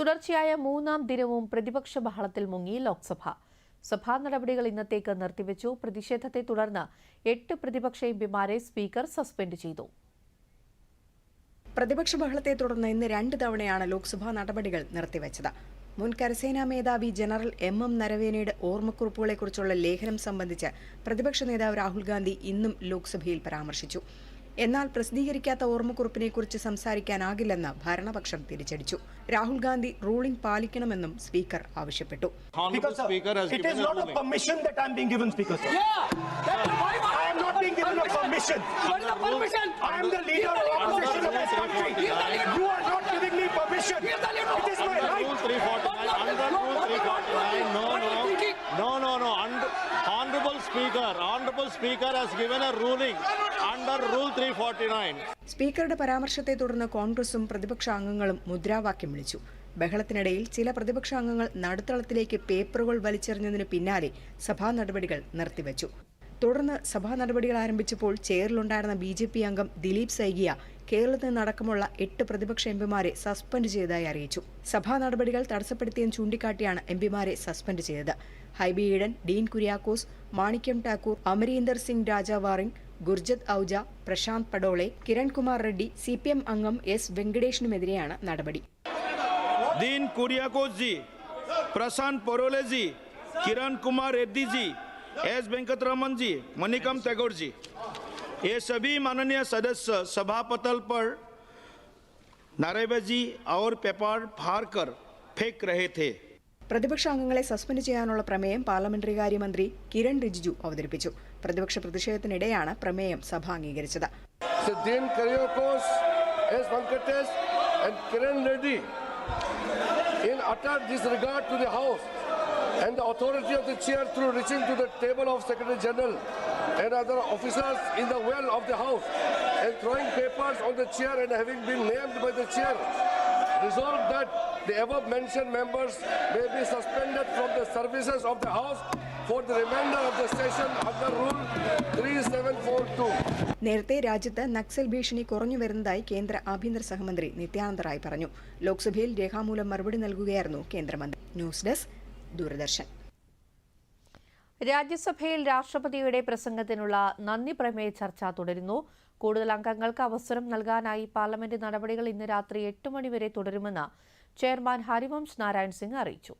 തുടർച്ചയായ മൂന്നാം ദിനവും പ്രതിപക്ഷ ബഹളത്തിൽ മുങ്ങി ലോക്സഭ. സഭാ നടപടികൾ ഇന്നത്തേക്ക് നിർത്തിവെച്ചു. പ്രതിഷേധത്തെ തുടർന്ന് എട്ട് പ്രതിപക്ഷ എംപിമാരെ സ്പീക്കർ സസ്പെൻഡ് ചെയ്തു. പ്രതിപക്ഷ ബഹളത്തെ തുടർന്ന് ഇന്ന് രണ്ട് തവണയാണ് ലോക്സഭാ നടപടികൾ നിർത്തിവച്ചത്. മുൻ കരസേനാ മേധാവി ജനറൽ എം എം നരവേനയുടെ ഓർമ്മക്കുറിപ്പുകളെക്കുറിച്ചുള്ള ലേഖനം സംബന്ധിച്ച് പ്രതിപക്ഷ നേതാവ് രാഹുൽ ഗാന്ധി ഇന്നും ലോക്സഭയിൽ പരാമർശിച്ചു. എന്നാൽ പ്രസിദ്ധീകരിക്കാത്ത ഓർമ്മക്കുറിപ്പിനെ കുറിച്ച് സംസാരിക്കാനാകില്ലെന്ന് ഭരണപക്ഷം തിരിച്ചടിച്ചു. രാഹുൽ ഗാന്ധി റൂളിംഗ് പാലിക്കണമെന്നും സ്പീക്കർ ആവശ്യപ്പെട്ടു. Speaker honourable speaker has given a ruling under Rule 349. സ്പീക്കറുടെ പരാമർശത്തെ തുടർന്ന് കോൺഗ്രസും പ്രതിപക്ഷാംഗങ്ങളും മുദ്രാവാക്യം വിളിച്ചു. ബഹളത്തിനിടയിൽ ചില പ്രതിപക്ഷാംഗങ്ങൾ നടുത്തളത്തിലേക്ക് പേപ്പറുകൾ വലിച്ചെറിഞ്ഞതിന് പിന്നാലെ സഭാ നടപടികൾ നിർത്തിവച്ചു. തുടർന്ന് സഭാ നടപടികൾ ആരംഭിച്ചപ്പോൾ ചെയറിലുണ്ടായിരുന്ന ബി ജെ പി അംഗം ദിലീപ് സൈകിയ കേരളത്തിൽ നിന്നടക്കമുള്ള എട്ട് പ്രതിപക്ഷ എംപിമാരെ സസ്പെൻഡ് ചെയ്തതായി അറിയിച്ചു. സഭാ നടപടികൾ തടസ്സപ്പെടുത്തിയെന്ന് ചൂണ്ടിക്കാട്ടിയാണ് എംപിമാരെ സസ്പെൻഡ് ചെയ്തത്. Hibi Eden Dean Kuriakose Manickam Tagore Amarinder Singh Raja Warring Gurjeet Aujla Prashant Padole Kirankumar Reddy C P M അംഗം എസ് വെങ്കടേഷിനുമെതിരെയാണ് നടപടി दीन कुरियाकोस जी प्रशांत परोले जी किरण कुमार रेड्डी जी एस वेंकटरमन जी मणिकम टैगोर जी ये सभी माननीय सदस्य सभापटल पर नारेबाजी और पेपर फाड़ कर फेंक रहे थे പ്രതിപക്ഷ അംഗങ്ങളെ സസ്പെൻഡ് ചെയ്യാനുള്ള പ്രമേയം പാർലമെന്ററി കാര്യമന്ത്രി കിരൺ റിജിജു അവതരിപ്പിച്ചു പ്രതിപക്ഷ പ്രതിഷേധത്തിനിടെയാണ് പ്രമേയം സഭ അംഗീകരിച്ചത് in utter disregard to the House and the authority of the chair through reaching to the table of Secretary General and other officers in the well of the House and throwing papers on the chair and having been named by the chair resolved that the above mentioned members may be suspended from the services of the House for the remainder of the session under Rule 3742. നേരത്തെ രാജ്യത്ത് നക്സൽ ഭീഷണി കുറഞ്ഞു വരുന്നതായി കേന്ദ്ര ആഭ്യന്തര സഹമന്ത്രി നിത്യാനന്ദ റായ് പറഞ്ഞു ലോക്സഭയിൽ രേഖാമൂലം മറുപടി നൽകുകയായിരുന്നു കേന്ദ്രമന്ത്രി ന്യൂസ് ഡെസ്ക് ദൂരദർശൻ രാജ്യസഭയിൽ രാഷ്ട്രപതിയുടെ പ്രസംഗത്തിനുള്ള നന്ദി പ്രമേയ ചർച്ച തുടരുന്നു. കൂടുതൽ അംഗങ്ങൾക്ക് അവസരം നൽകാനായി പാർലമെന്റ് നടപടികൾ ഇന്ന് രാത്രി എട്ട് മണിവരെ തുടരുമെന്ന് ചെയർമാൻ ഹരിവംശ് നാരായൺ സിംഗ് അറിയിച്ചു.